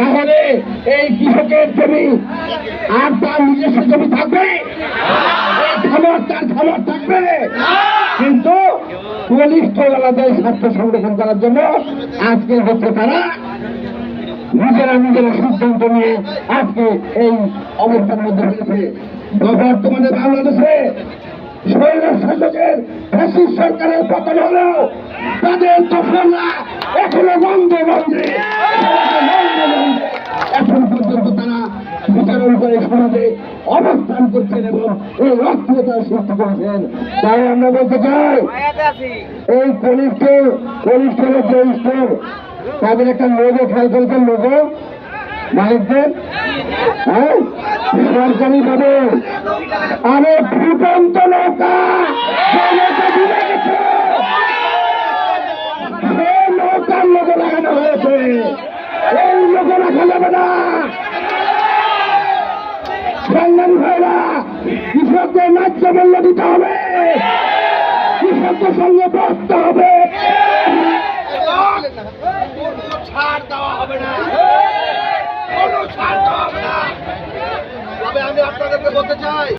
তাহলে এই কৃষকের জমি আর তার নিজস্ব জমি থাকবে? থাকবে। কিন্তু কনিষ্ঠবেলাদের স্বার্থ সংরক্ষণ করার জন্য আজকে হচ্ছে তারা নিজেরা নিজেরা সিদ্ধান্ত নিয়ে আজকে এই অবস্থার মধ্যে রয়েছে। বর্তমানে বাংলাদেশে সরকারের পতন হলেও তাদের দখলরা এখনও বন্ধে বন্ধে। বিতরণ করে সমাজে অবস্থান করছেন এবং এই অস্থিরতার সৃষ্টি করেছেন। তাই আমরা বলতে চাই, এই কনিষ্ঠ কনিষ্ঠ যে স্তর তাদের একটা লোগো খেয়াল করেছেন লোগো মালিকদের হ্যাঁ? সরকারি ভাবে আরে ফুটন্ত নৌকা! নৌকার লোগো লাগানো হয়েছে। এই লোগো রাখা যাবে না। কৃষকদের ন্যায্য মূল্য দিতে হবে। কৃষকদের সঙ্গে বসতে হবে। আমি আপনাদেরকে বলতে চাই